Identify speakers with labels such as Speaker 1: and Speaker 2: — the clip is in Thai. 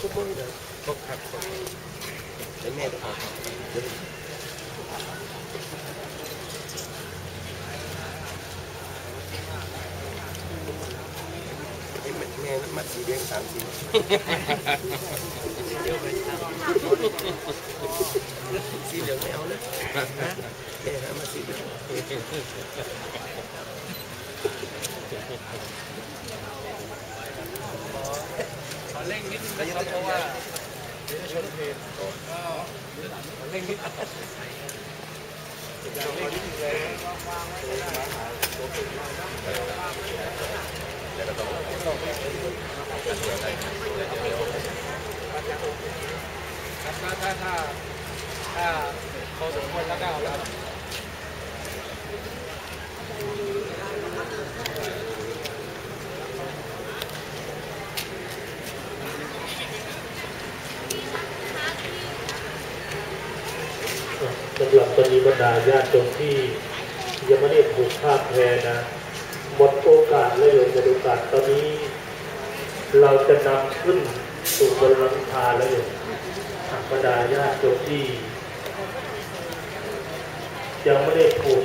Speaker 1: ทุกมือเลยพกขัดพกแล้วแม่ก็เอาเลยวไอ้แม่แม่มัดสีแดงสามสีสีเหลืองไม่เอาเลยแม่หามาสีเหลือง
Speaker 2: ขอ เร่งนิดนึงนะครับเพราะว่าเดี๋ยวจะชนเพลงก็ขอเร่งนิดอย่าเร่งนิดนึงเลยครับถ้าถ้าถ้าถ้าพอสมควรแล้วก็เอาแล้
Speaker 3: ว หรับตอนนี้บรรดาญาติโยมที่ยังไม่ได้ผูกผ้าแพรนะหมดโอกาสและโยมจะดูกาสตอนนี้ เราจะนำขึ้นสู่บนหลังคาแล้วโยมอ่บรรดาญาติโยมที่ยังไม่ได้ผูก